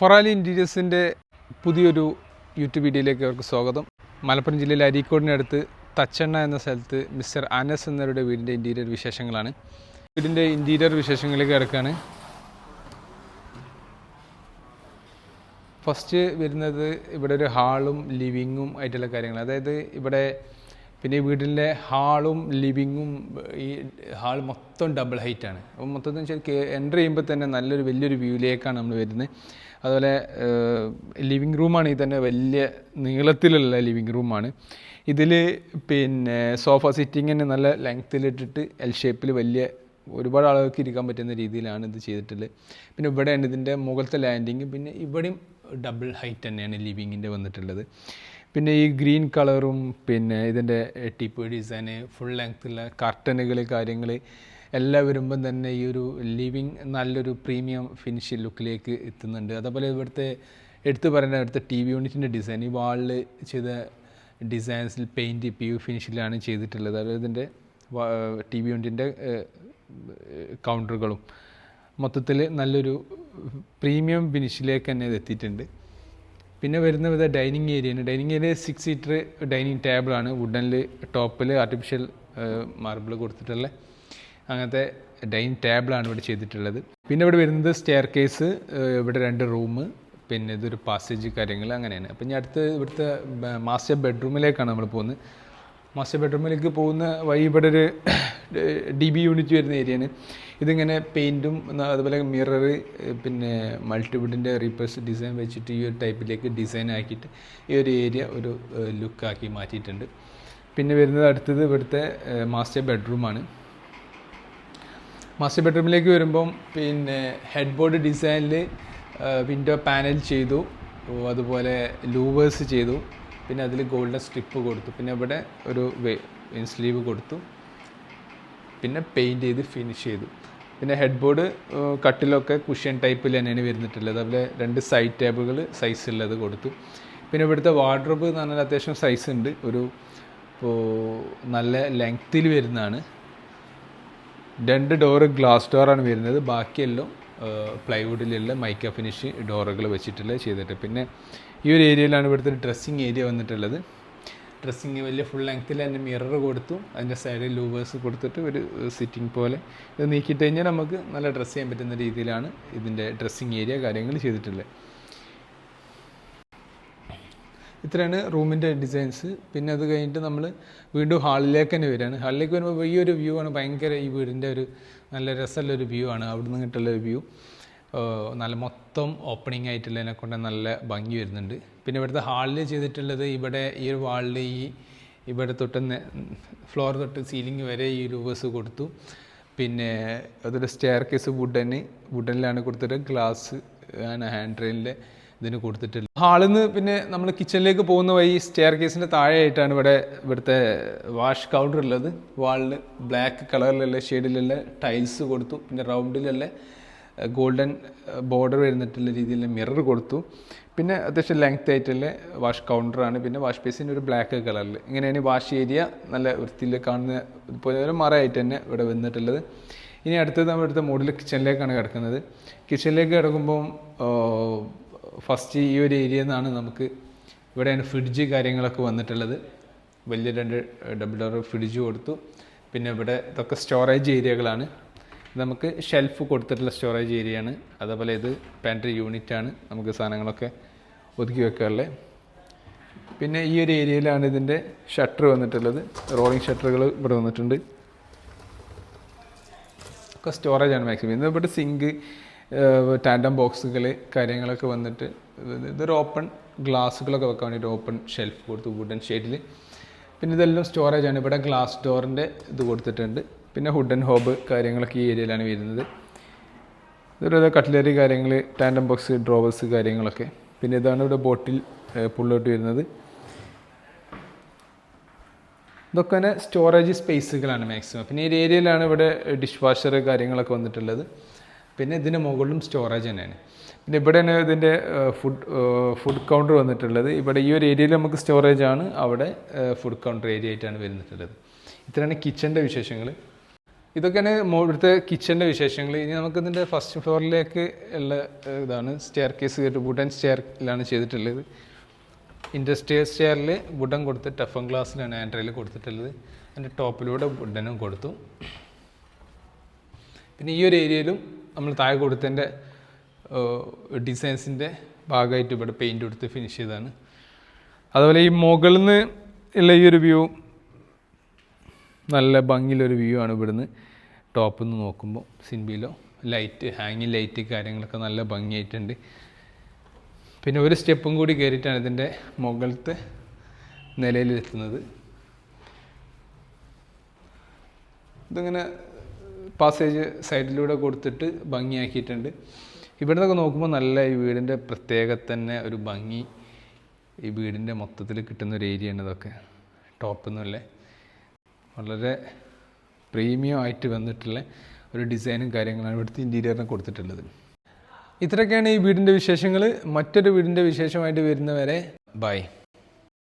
ഫൊറാലി ഇന്റീരിയേഴ്സിന്റെ പുതിയൊരു യൂട്യൂബ് വീഡിയോയിലേക്ക് അവർക്ക് സ്വാഗതം. മലപ്പുറം ജില്ലയിലെ അരീക്കോടിനടുത്ത് തച്ചെണ്ണ എന്ന സ്ഥലത്ത് മിസ്റ്റർ അനസ് എന്നവരുടെ വീടിന്റെ ഇന്റീരിയർ വിശേഷങ്ങളാണ്. വീടിന്റെ ഇന്റീരിയർ വിശേഷങ്ങളിലേക്ക് കിടക്കുകയാണ് ഫസ്റ്റ് വരുന്നത് ഇവിടെ ഒരു ഹാളും ലിവിങ്ങും ആയിട്ടുള്ള കാര്യങ്ങൾ അതായത് ഇവിടെ പിന്നെ വീടിന്റെ ഹാളും ലിവിങ്ങും ഈ ഹാൾ മൊത്തം ഡബിൾ ഹൈറ്റാണ്. അപ്പോൾ മൊത്തത്തിൽ വെച്ചാൽ എന്റർ ചെയ്യുമ്പോൾ തന്നെ നല്ലൊരു വലിയൊരു വ്യൂയിലേക്കാണ് നമ്മൾ വരുന്നത്. അതുപോലെ ലിവിങ് റൂമാണ് ഈ തന്നെ വലിയ നീളത്തിലുള്ള ലിവിങ് റൂമാണ് ഇതിൽ പിന്നെ സോഫ സിറ്റിംഗ് തന്നെ നല്ല ലെങ്ത്തിലിട്ടിട്ട് എൽ ഷേപ്പിൽ വലിയ ഒരുപാട് ആളുകൾക്ക് ഇരിക്കാൻ പറ്റുന്ന രീതിയിലാണ് ഇത് ചെയ്തിട്ടുള്ളത്. പിന്നെ ഇവിടെയാണ് ഇതിന്റെ മുകളിലത്തെ ലാൻഡിങ് പിന്നെ ഇവിടെയും ഡബിൾ ഹൈറ്റ് തന്നെയാണ് ലിവിങ്ങിന്റെ വന്നിട്ടുള്ളത്. പിന്നെ ഈ ഗ്രീൻ കളറും പിന്നെ ഇതിന്റെ ടിപ്പ് ഡിസൈന് ഫുൾ ലെങ്ത്തുള്ള കർട്ടനുകൾ കാര്യങ്ങൾ എല്ലാം വരുമ്പം തന്നെ ഈ ഒരു ലിവിങ് നല്ലൊരു പ്രീമിയം ഫിനിഷ് ലുക്കിലേക്ക് എത്തുന്നുണ്ട്. അതേപോലെ ഇവിടുത്തെ എടുത്തു പറയുന്ന ഇവിടുത്തെ ടി വി യൂണിറ്റിന്റെ ഡിസൈൻ ഈ വാളിൽ ചെയ്ത ഡിസൈൻസിൽ പെയിന്റ് പി യു ഫിനിഷിലാണ് ചെയ്തിട്ടുള്ളത്. അതായത് ഇതിന്റെ ടി വി യൂണിറ്റിന്റെ കൗണ്ടറുകളും മൊത്തത്തിൽ നല്ലൊരു പ്രീമിയം ഫിനിഷിലേക്ക് തന്നെ ഇത് എത്തിയിട്ടുണ്ട്. പിന്നെ വരുന്ന വിധ ഡൈനിങ് ഏരിയയാണ് dining area six seater dining ടേബിളാണ് വുഡനിൽ ടോപ്പിൽ ആർട്ടിഫിഷ്യൽ മാർബിൾ കൊടുത്തിട്ടുള്ള അങ്ങനത്തെ ഡൈനിങ് ടേബിളാണ് ഇവിടെ ചെയ്തിട്ടുള്ളത്. പിന്നെ ഇവിടെ വരുന്നത് സ്റ്റെയർ കേസ് ഇവിടെ രണ്ട് റൂം പിന്നെ ഇതൊരു പാസേജ് കാര്യങ്ങൾ അങ്ങനെയാണ്. അപ്പം ഞാൻ അടുത്ത് ഇവിടുത്തെ മാസ്റ്റർ ബെഡ്റൂമിലേക്കാണ് നമ്മൾ പോകുന്നത്. മാസ്റ്റർ ബെഡ്റൂമിലേക്ക് പോകുന്ന വഴി ഇവിടെ ഒരു ഡി ബി യൂണിറ്റ് വരുന്ന ഏരിയയാണ് ഇതിങ്ങനെ പെയിന്റും അതുപോലെ മിറർ പിന്നെ മൾട്ടിവുഡിന്റെ റീപ്പേഴ്സ് ഡിസൈൻ വെച്ചിട്ട് ഈ ഒരു ടൈപ്പിലേക്ക് ഡിസൈൻ ആക്കിയിട്ട് ഈ ഒരു ഏരിയ ഒരു ലുക്കാക്കി മാറ്റിയിട്ടുണ്ട്. പിന്നെ വരുന്നത് അടുത്തത് ഇവിടുത്തെ മാസ്റ്റർ ബെഡ്റൂമാണ് മാസ്റ്റർ ബെഡ്റൂമിലേക്ക് വരുമ്പം പിന്നെ ഹെഡ് ബോർഡ് ഡിസൈനിൽ വിൻഡോ പാനൽ ചെയ്തു. അതുപോലെ ലൂവേഴ്സ് ചെയ്തു. പിന്നെ അതിൽ ഗോൾഡൻ സ്ട്രിപ്പ് കൊടുത്തു. പിന്നെ ഇവിടെ ഒരു സ്ലീവ് കൊടുത്തു. പിന്നെ പെയിന്റ് ചെയ്ത് ഫിനിഷ് ചെയ്തു. പിന്നെ ഹെഡ് ബോർഡ് കട്ടിലൊക്കെ കുഷ്യൻ ടൈപ്പിൽ തന്നെയാണ് വരുന്നിട്ടുള്ളത്. അതുപോലെ രണ്ട് സൈഡ് ടേബിളുകൾ സൈസ് ഉള്ളത് കൊടുത്തു. പിന്നെ ഇവിടുത്തെ വാർഡ്രോബ് എന്ന് പറഞ്ഞാൽ അത്യാവശ്യം സൈസ് ഉണ്ട്. ഒരു ഇപ്പോൾ നല്ല ലെങ്ത്തിൽ വരുന്നതാണ്. രണ്ട് ഡോറ് ഗ്ലാസ് ഡോറാണ് വരുന്നത്. ബാക്കിയെല്ലാം പ്ലൈവുഡിലുള്ള മൈക്ക ഫിനിഷ് ഡോറുകൾ വെച്ചിട്ടുള്ള ചെയ്തിട്ട്. പിന്നെ ഈ ഒരു ഏരിയയിലാണ് ഇവിടുത്തെ ഡ്രസ്സിങ് ഏരിയ വന്നിട്ടുള്ളത്. ഡ്രസ്സിങ് വലിയ ഫുൾ ലെങ്ത്തിൽ തന്നെ മിറർ കൊടുത്തു. അതിന്റെ സൈഡിൽ ലൂവേഴ്സ് കൊടുത്തിട്ട് ഒരു സിറ്റിംഗ് പോലെ. ഇത് നീക്കിയിട്ട് കഴിഞ്ഞാൽ നമുക്ക് നല്ല ഡ്രസ്സ് ചെയ്യാൻ പറ്റുന്ന രീതിയിലാണ് ഇതിന്റെ ഡ്രസ്സിങ് ഏരിയ കാര്യങ്ങൾ ചെയ്തിട്ടുള്ളത്. ഇത്രയാണ് റൂമിന്റെ ഡിസൈൻസ്. പിന്നെ അത് കഴിഞ്ഞിട്ട് നമ്മൾ വീണ്ടും ഹാളിലേക്ക് തന്നെ വരികയാണ്. ഹാളിലേക്ക് വരുമ്പോൾ ഈ ഒരു വ്യൂ ആണ് ഭയങ്കര ഈ വീടിന്റെ ഒരു നല്ല രസമുള്ള ഒരു വ്യൂ ആണ്. അവിടെ നിന്ന് കിട്ടുള്ള ഒരു വ്യൂ. നല്ല മൊത്തം ഓപ്പണിംഗ് ആയിട്ടുള്ളതിനെ കൊണ്ട് നല്ല ഭംഗി വരുന്നുണ്ട്. പിന്നെ ഇവിടുത്തെ ഹാളിൽ ചെയ്തിട്ടുള്ളത് ഇവിടെ ഈ ഒരു വാളിൽ ഈ ഇവിടെ തൊട്ട് ഫ്ലോർ തൊട്ട് സീലിംഗ് വരെ ഈ രൂപസ് കൊടുത്തു. പിന്നെ അതൊരു സ്റ്റെയർ കേസ് വുഡന് വുഡനിലാണ് കൊടുത്തിട്ട് ഗ്ലാസ് ആണ് ഹാൻഡ് റെയിലിന്റെ ഇതിന് കൊടുത്തിട്ടില്ല. ഹാളിൽ നിന്ന് പിന്നെ നമ്മൾ കിച്ചണിലേക്ക് പോകുന്ന വഴി സ്റ്റെയർ കേസിന്റെ താഴെയായിട്ടാണ് ഇവിടെ ഇവിടുത്തെ വാഷ് കൗണ്ടർ ഉള്ളത്. വാളിൽ ബ്ലാക്ക് കളറിലുള്ള ഷെയ്ഡിലുള്ള ടൈൽസ് കൊടുത്തു. പിന്നെ റൗണ്ടിലുള്ള ഗോൾഡൻ ബോർഡർ വരുന്നിട്ടുള്ള രീതിയിൽ മിറർ കൊടുത്തു. പിന്നെ അത്യാവശ്യം ലെങ്ത് ആയിട്ടുള്ള വാഷ് കൗണ്ടറാണ് പിന്നെ വാഷ് ബേസിന്റെ ഒരു ബ്ലാക്ക് കളറിൽ ഇങ്ങനെയാണ് വാഷ് ഏരിയ നല്ല വൃത്തിയിൽ കാണുന്ന ഇതുപോലെ ഒരു മറയായിട്ട് തന്നെ ഇവിടെ വന്നിട്ടുള്ളത്. ഇനി അടുത്തത് നമ്മൾ ഇവിടുത്തെ മോഡൽ കിച്ചണിലേക്കാണ് കിടക്കുന്നത്. കിച്ചണിലേക്ക് കിടക്കുമ്പം ഫസ്റ്റ് ഈ ഒരു ഏരിയയിൽ നിന്നാണ് നമുക്ക് ഇവിടെയാണ് ഫ്രിഡ്ജ് കാര്യങ്ങളൊക്കെ വന്നിട്ടുള്ളത്. വലിയ രണ്ട് ഡബിൾ ഡോർ ഫ്രിഡ്ജ് കൊടുത്തു. പിന്നെ ഇവിടെ ഇതൊക്കെ സ്റ്റോറേജ് ഏരിയകളാണ് നമുക്ക് ഷെൽഫ് കൊടുത്തിട്ടുള്ള സ്റ്റോറേജ് ഏരിയയാണ് അതേപോലെ ഇത് പാൻട്രി യൂണിറ്റ് ആണ്. നമുക്ക് സാധനങ്ങളൊക്കെ ഒതുക്കി വെക്കാറുള്ളത് പിന്നെ ഈ ഒരു ഏരിയയിലാണ് ഇതിന്റെ ഷട്ടർ വന്നിട്ടുള്ളത്. റോളിംഗ് ഷട്ടറുകൾ ഇവിടെ വന്നിട്ടുണ്ട്. ഒക്കെ സ്റ്റോറേജ് ആണ് മാക്സിമം ഇന്ന് ഇവിടെ സിങ്ക് ടാൻഡം ബോക്സുകൾ കാര്യങ്ങളൊക്കെ വന്നിട്ട് ഇതൊരു ഓപ്പൺ ഗ്ലാസ്സുകളൊക്കെ വെക്കാൻ വേണ്ടിയിട്ട് ഓപ്പൺ ഷെൽഫ് കൊടുത്തു വുഡൻ ഷെയ്ഡിൽ പിന്നെ ഇതെല്ലാം സ്റ്റോറേജ് ആണ്. ഇവിടെ ഗ്ലാസ് ഡോറിന്റെ ഇത് കൊടുത്തിട്ടുണ്ട്. പിന്നെ ഹുഡൻ ഹോബ് കാര്യങ്ങളൊക്കെ ഈ ഏരിയയിലാണ് വരുന്നത്. ഇതൊരു കട്ട്ലറി കാര്യങ്ങൾ ടാൻഡം ബോക്സ് ഡ്രോവേഴ്സ് കാര്യങ്ങളൊക്കെ. പിന്നെ ഇതാണ് ഇവിടെ ബോട്ടിൽ പുള്ളോട്ട് വരുന്നത്. ഇതൊക്കെ തന്നെ സ്റ്റോറേജ് സ്പേസുകളാണ് മാക്സിമം പിന്നെ ഈ ഏരിയയിലാണ് ഇവിടെ ഡിഷ് വാഷർ കാര്യങ്ങളൊക്കെ വന്നിട്ടുള്ളത്. പിന്നെ ഇതിന് മുകളിലും സ്റ്റോറേജ് തന്നെയാണ്. പിന്നെ ഇവിടെയാണ് ഇതിന്റെ ഫുഡ് ഫുഡ് കൗണ്ടർ വന്നിട്ടുള്ളത്. ഇവിടെ ഈ ഒരു ഏരിയയിൽ നമുക്ക് സ്റ്റോറേജ് ആണ്. അവിടെ ഫുഡ് കൗണ്ടർ ഏരിയ ആയിട്ടാണ് വരുന്നിട്ടുള്ളത്. ഇത്രയാണ് കിച്ചന്റെ വിശേഷങ്ങൾ. ഇതൊക്കെയാണ് മുകളിലത്തെ കിച്ചന്റെ വിശേഷങ്ങൾ. ഇനി നമുക്ക് നമുക്കിതിന്റെ ഫസ്റ്റ് ഫ്ലോറിലേക്ക് ഉള്ള ഇതാണ്. സ്റ്റെയർ കേസ് വുഡൻ സ്റ്റെയറിലാണ് ചെയ്തിട്ടുള്ളത്. ഇൻഡസ്ട്രിയൽ സ്റ്റെയറിൽ വുഡൻ കൊടുത്ത് ടഫൻ ഗ്ലാസ്സിലാണ് ആൻഡ്രയിൽ കൊടുത്തിട്ടുള്ളത്. അതിന്റെ ടോപ്പിലൂടെ വുഡനും കൊടുത്തു. പിന്നെ ഈ ഒരു ഏരിയയിലും നമ്മൾ താഴെ കൊടുത്തതിന്റെ ഡിസൈൻസിന്റെ ഭാഗമായിട്ട് ഇവിടെ പെയിന്റ് കൊടുത്ത് ഫിനിഷ് ചെയ്തതാണ്. അതുപോലെ ഈ മുകളിൽ നിന്ന് ഉള്ള ഈ ഒരു വ്യൂ നല്ല ഭംഗിയിലൊരു വ്യൂ ആണ് ഇവിടുന്ന്. ടോപ്പിൽ നിന്ന് നോക്കുമ്പോൾ സിൻബിയിലോ ലൈറ്റ് ഹാങ്ങിങ് ലൈറ്റ് കാര്യങ്ങളൊക്കെ നല്ല ഭംഗിയായിട്ടുണ്ട്. പിന്നെ ഒരു സ്റ്റെപ്പും കൂടി കയറിയിട്ടാണ് ഇതിന്റെ മുകളിലത്തെ നിലയിലെത്തുന്നത്. ഇതിങ്ങനെ പാസേജ് സൈഡിലൂടെ കൊടുത്തിട്ട് ഭംഗിയാക്കിയിട്ടുണ്ട്. ഇവിടെ നിന്നൊക്കെ നോക്കുമ്പോൾ നല്ല ഈ വീടിന്റെ പ്രത്യേക തന്നെ ഒരു ഭംഗി. ഈ വീടിന്റെ മൊത്തത്തിൽ കിട്ടുന്ന ഒരു ഏരിയ ആണ് ഇതൊക്കെ. ടോപ്പിൽ വളരെ പ്രീമിയം ആയിട്ട് വന്നിട്ടുള്ള ഒരു ഡിസൈനും കാര്യങ്ങളാണ് ഇവിടുത്തെ ഇന്റീരിയറിന് കൊടുത്തിട്ടുള്ളത്. ഇത്രയൊക്കെയാണ് ഈ വീടിന്റെ വിശേഷങ്ങൾ മറ്റൊരു വീടിന്റെ വിശേഷമായിട്ട് വരുന്നവരെ ബൈ